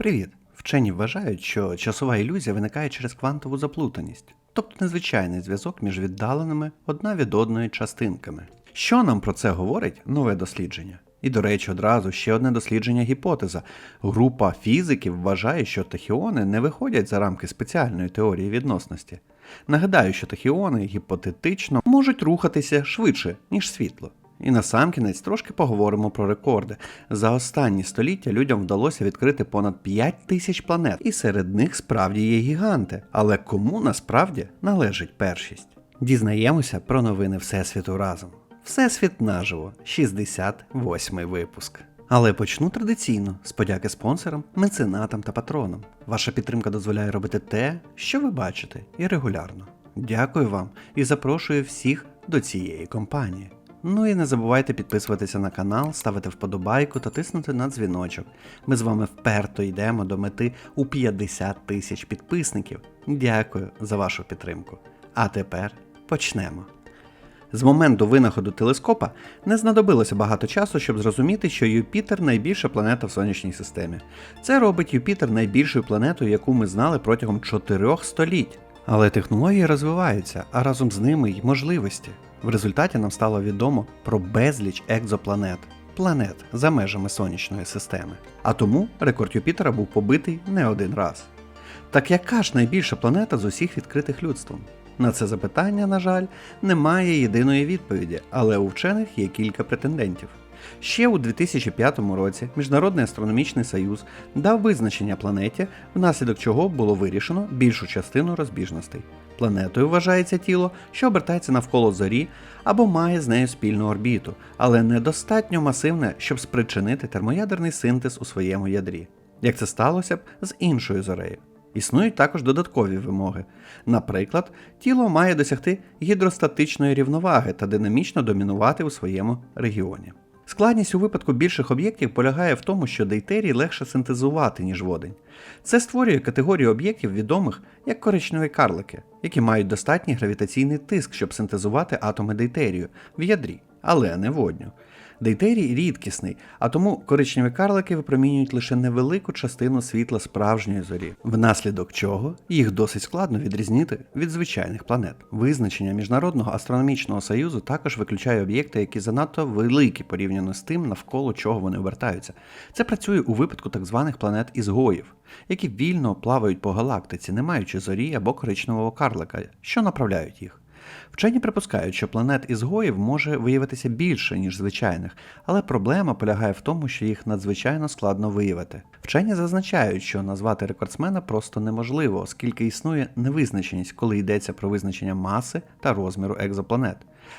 Привіт! Вчені вважають, що часова ілюзія виникає через квантову заплутаність, тобто незвичайний зв'язок між віддаленими одна від одної частинками. Що нам про це говорить нове дослідження? І, до речі, одразу ще одне дослідження гіпотеза. Група фізиків вважає, що тахіони не виходять за рамки спеціальної теорії відносності. Нагадаю, що тахіони гіпотетично можуть рухатися швидше, ніж світло. І насамкінець трошки поговоримо про рекорди. За останні століття людям вдалося відкрити понад 5 тисяч планет, і серед них справді є гіганти. Але кому насправді належить першість? Дізнаємося про новини Всесвіту разом. Всесвіт наживо, 68 випуск. Але почну традиційно з подяки спонсорам, меценатам та патронам. Ваша підтримка дозволяє робити те, що ви бачите, і регулярно. Дякую вам і запрошую всіх до цієї компанії. Ну і не забувайте підписуватися на канал, ставити вподобайку та тиснути на дзвіночок. Ми з вами вперто йдемо до мети у 50 тисяч підписників. Дякую за вашу підтримку. А тепер почнемо. З моменту винаходу телескопа не знадобилося багато часу, щоб зрозуміти, що Юпітер найбільша планета в сонячній системі. Це робить Юпітер найбільшою планетою, яку ми знали протягом чотирьох століть. Але технології розвиваються, а разом з ними й можливості. В результаті нам стало відомо про безліч екзопланет, планет за межами сонячної системи. А тому рекорд Юпітера був побитий не один раз. Так яка ж найбільша планета з усіх відкритих людством? На це запитання, на жаль, немає єдиної відповіді, але у вчених є кілька претендентів. Ще у 2005 році Міжнародний астрономічний союз дав визначення планеті, внаслідок чого було вирішено більшу частину розбіжностей. Планетою вважається тіло, що обертається навколо зорі або має з нею спільну орбіту, але недостатньо масивне, щоб спричинити термоядерний синтез у своєму ядрі. Як це сталося б з іншою зорею? Існують також додаткові вимоги. Наприклад, тіло має досягти гідростатичної рівноваги та динамічно домінувати у своєму регіоні. Складність у випадку більших об'єктів полягає в тому, що дейтерій легше синтезувати, ніж водень. Це створює категорію об'єктів відомих як коричневі карлики, які мають достатній гравітаційний тиск, щоб синтезувати атоми дейтерію в ядрі, але не водню. Дейтерій рідкісний, а тому коричневі карлики випромінюють лише невелику частину світла справжньої зорі, внаслідок чого їх досить складно відрізнити від звичайних планет. Визначення Міжнародного астрономічного союзу також виключає об'єкти, які занадто великі порівняно з тим, навколо чого вони обертаються. Це працює у випадку так званих планет ізгоїв, які вільно плавають по галактиці, не маючи зорі або коричневого карлика, що направляють їх. Вчені припускають, що планет ізгоїв може виявитися більше, ніж звичайних, але проблема полягає в тому, що їх надзвичайно складно виявити. Вчені зазначають, що назвати рекордсмена просто неможливо, оскільки існує невизначеність, коли йдеться про визначення маси та розміру екзопланет.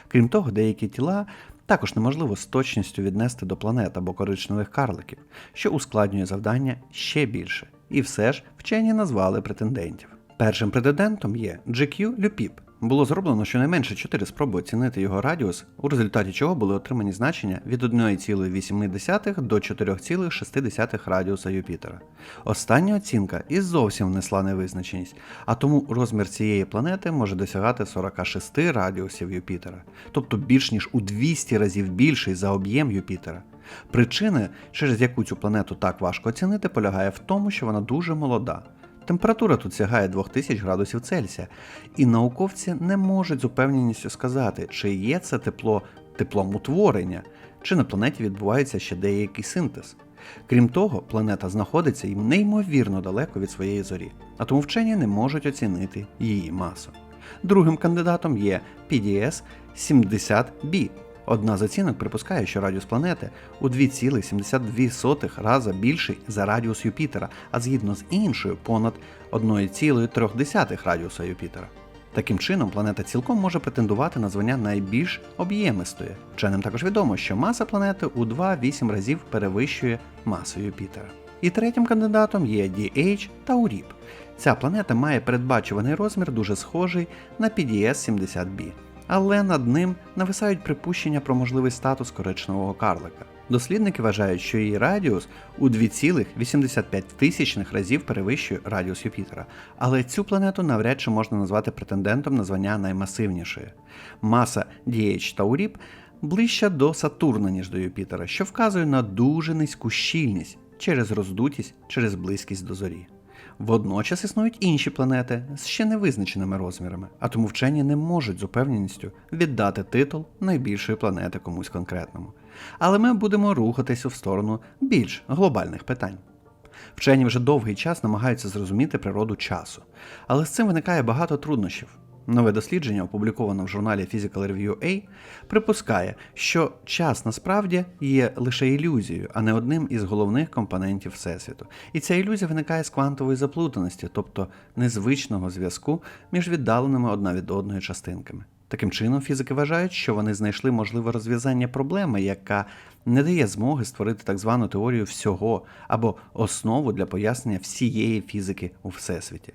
Крім того, деякі тіла також неможливо з точністю віднести до планет або коричневих карликів, що ускладнює завдання ще більше. І все ж вчені назвали претендентів. Першим претендентом є GQ Люпіп. Було зроблено щонайменше 4 спроби оцінити його радіус, у результаті чого були отримані значення від 1,8 до 4,6 радіуса Юпітера. Остання оцінка і зовсім внесла невизначеність, а тому розмір цієї планети може досягати 46 радіусів Юпітера, тобто більш ніж у 200 разів більший за об'єм Юпітера. Причина, через яку цю планету так важко оцінити, полягає в тому, що вона дуже молода. Температура тут сягає 2000 градусів Цельсія, і науковці не можуть з упевненістю сказати, чи є це тепло теплом утворення, чи на планеті відбувається ще деякий синтез. Крім того, планета знаходиться і неймовірно далеко від своєї зорі, а тому вчені не можуть оцінити її масу. Другим кандидатом є PDS 70b. Одна з оцінок припускає, що радіус планети у 2,72 рази більший за радіус Юпітера, а згідно з іншою понад 1,3 радіуса Юпітера. Таким чином, планета цілком може претендувати на звання найбільш об'ємистої. Вченим також відомо, що маса планети у 2-8 разів перевищує масу Юпітера. І третім кандидатом є DH Тауріп. Ця планета має передбачуваний розмір дуже схожий на PDS 70b але над ним нависають припущення про можливий статус коричневого карлика. Дослідники вважають, що її радіус у 2,85 тисячних разів перевищує радіус Юпітера, але цю планету навряд чи можна назвати претендентом на звання наймасивнішої. Маса DH Тауріп ближча до Сатурна, ніж до Юпітера, що вказує на дуже низьку щільність. через роздутість, через близькість до зорі. Водночас існують інші планети з ще невизначеними розмірами, а тому вчені не можуть з упевненістю віддати титул найбільшої планети комусь конкретному. Але ми будемо рухатися в сторону більш глобальних питань. Вчені вже довгий час намагаються зрозуміти природу часу, але з цим виникає багато труднощів. Нове дослідження, опубліковане в журналі Physical Review A, припускає, що час насправді є лише ілюзією, а не одним із головних компонентів Всесвіту. І ця ілюзія виникає з квантової заплутаності, тобто незвичного зв'язку між віддаленими одна від одної частинками. Таким чином, фізики вважають, що вони знайшли можливе розв'язання проблеми, яка не дає змоги створити так звану теорію всього або основу для пояснення всієї фізики у всесвіті.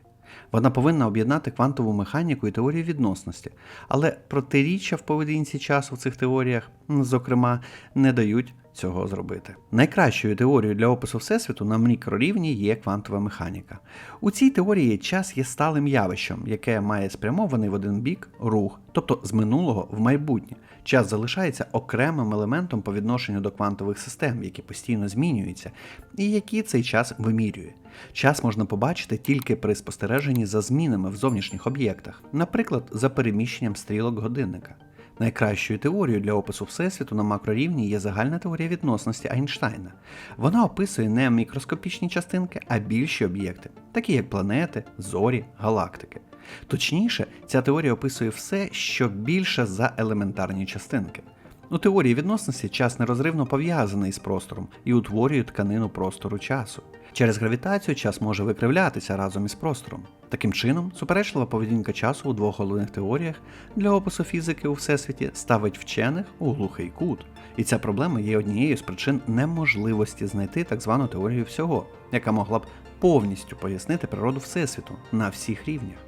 Вона повинна об'єднати квантову механіку і теорію відносності, але протиріччя в поведінці часу в цих теоріях, зокрема, не дають цього зробити. Найкращою теорією для опису Всесвіту на мікрорівні є квантова механіка. У цій теорії час є сталим явищем, яке має спрямований в один бік рух, тобто з минулого в майбутнє. Час залишається окремим елементом по відношенню до квантових систем, які постійно змінюються, і які цей час вимірює. Час можна побачити тільки при спостереженні за змінами в зовнішніх об'єктах, наприклад, за переміщенням стрілок годинника. Найкращою теорією для опису Всесвіту на макрорівні є загальна теорія відносності Айнштайна. Вона описує не мікроскопічні частинки, а більші об'єкти, такі як планети, зорі, галактики. Точніше, ця теорія описує все, що більше за елементарні частинки. У теорії відносності час нерозривно пов'язаний з простором і утворює тканину простору часу. Через гравітацію час може викривлятися разом із простором. Таким чином, суперечлива поведінка часу у двох головних теоріях для опису фізики у всесвіті ставить вчених у глухий кут. І ця проблема є однією з причин неможливості знайти так звану теорію всього, яка могла б повністю пояснити природу Всесвіту на всіх рівнях.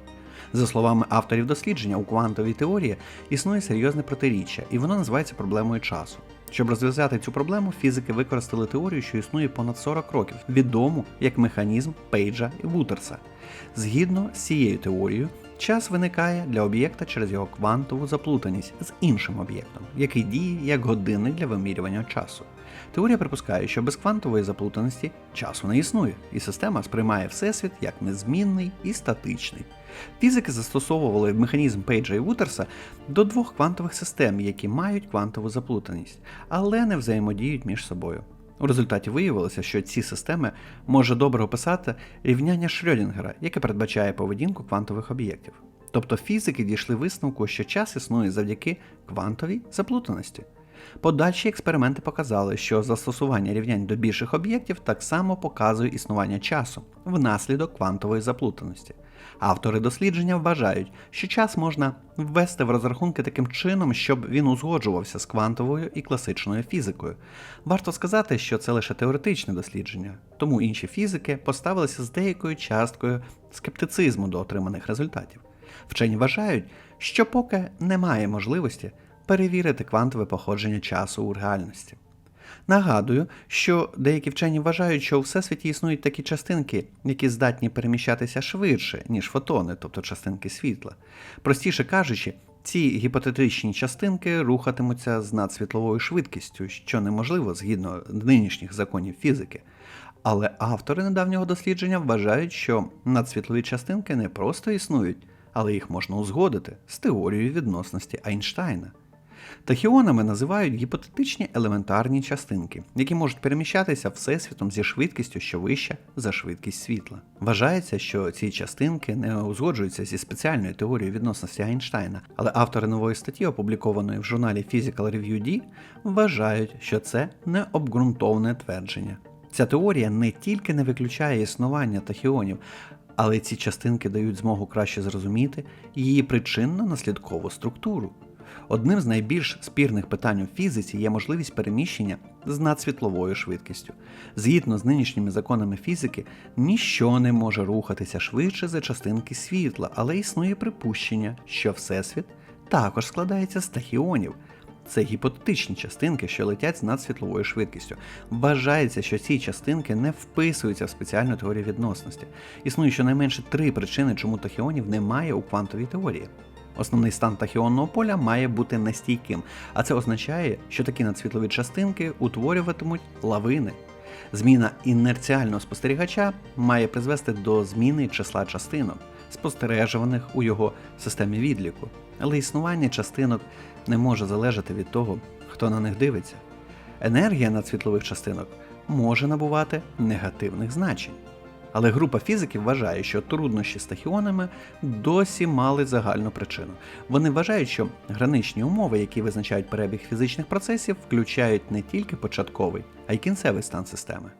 За словами авторів дослідження, у квантовій теорії існує серйозне протиріччя, і воно називається проблемою часу. Щоб розв'язати цю проблему, фізики використали теорію, що існує понад 40 років, відому як механізм Пейджа і Вутерса. Згідно з цією теорією, час виникає для об'єкта через його квантову заплутаність з іншим об'єктом, який діє як годинник для вимірювання часу. Теорія припускає, що без квантової заплутаності часу не існує, і система сприймає Всесвіт як незмінний і статичний. Фізики застосовували механізм Пейджа і Вутерса до двох квантових систем, які мають квантову заплутаність, але не взаємодіють між собою. У результаті виявилося, що ці системи може добре описати рівняння Шрёдінгера, яке передбачає поведінку квантових об'єктів. Тобто фізики дійшли висновку, що час існує завдяки квантовій заплутаності. Подальші експерименти показали, що застосування рівнянь до більших об'єктів так само показує існування часу внаслідок квантової заплутаності. Автори дослідження вважають, що час можна ввести в розрахунки таким чином, щоб він узгоджувався з квантовою і класичною фізикою. Варто сказати, що це лише теоретичне дослідження, тому інші фізики поставилися з деякою часткою скептицизму до отриманих результатів. Вчені вважають, що поки немає можливості перевірити квантове походження часу у реальності. Нагадую, що деякі вчені вважають, що у всесвіті існують такі частинки, які здатні переміщатися швидше, ніж фотони, тобто частинки світла. Простіше кажучи, ці гіпотетичні частинки рухатимуться з надсвітловою швидкістю, що неможливо згідно нинішніх законів фізики. Але автори недавнього дослідження вважають, що надсвітлові частинки не просто існують, але їх можна узгодити з теорією відносності Айнштайна. Тахіонами називають гіпотетичні елементарні частинки, які можуть переміщатися всесвітом зі швидкістю, що вища за швидкість світла. Вважається, що ці частинки не узгоджуються зі спеціальною теорією відносності Айнштайна, але автори нової статті, опублікованої в журналі Physical Review D, вважають, що це необґрунтоване твердження. Ця теорія не тільки не виключає існування тахіонів, але ці частинки дають змогу краще зрозуміти її причинно-наслідкову структуру. Одним з найбільш спірних питань у фізиці є можливість переміщення з надсвітловою швидкістю. Згідно з нинішніми законами фізики, ніщо не може рухатися швидше за частинки світла, але існує припущення, що Всесвіт також складається з тахіонів. Це гіпотетичні частинки, що летять з надсвітловою швидкістю. Вважається, що ці частинки не вписуються в спеціальну теорію відносності. Існує щонайменше три причини, чому тахіонів немає у квантовій теорії. Основний стан тахіонного поля має бути нестійким, а це означає, що такі надсвітлові частинки утворюватимуть лавини. Зміна інерціального спостерігача має призвести до зміни числа частинок, спостережуваних у його системі відліку, але існування частинок не може залежати від того, хто на них дивиться. Енергія надсвітлових частинок може набувати негативних значень. Але група фізиків вважає, що труднощі з тахіонами досі мали загальну причину. Вони вважають, що граничні умови, які визначають перебіг фізичних процесів, включають не тільки початковий, а й кінцевий стан системи.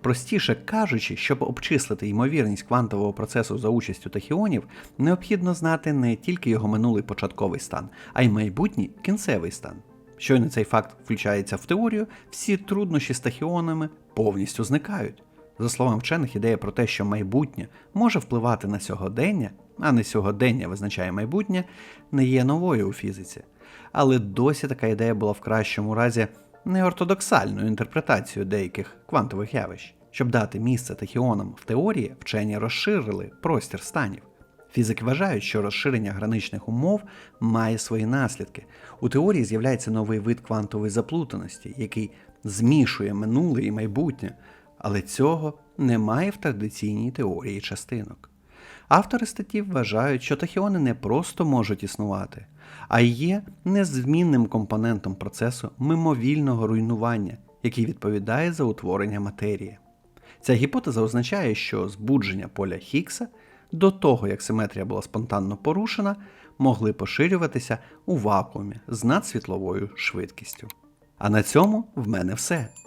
Простіше кажучи, щоб обчислити ймовірність квантового процесу за участю тахіонів, необхідно знати не тільки його минулий початковий стан, а й майбутній кінцевий стан. Щойно цей факт включається в теорію, всі труднощі з тахіонами повністю зникають. За словами вчених, ідея про те, що майбутнє може впливати на сьогодення, а не сьогодення визначає майбутнє, не є новою у фізиці. Але досі така ідея була в кращому разі неортодоксальною інтерпретацією деяких квантових явищ. Щоб дати місце тахіонам в теорії, вчені розширили простір станів. Фізики вважають, що розширення граничних умов має свої наслідки. У теорії з'являється новий вид квантової заплутаності, який змішує минуле і майбутнє, але цього немає в традиційній теорії частинок. Автори статті вважають, що тахіони не просто можуть існувати, а є незмінним компонентом процесу мимовільного руйнування, який відповідає за утворення матерії. Ця гіпотеза означає, що збудження поля Хіггса до того, як симетрія була спонтанно порушена, могли поширюватися у вакуумі з надсвітловою швидкістю. А на цьому в мене все.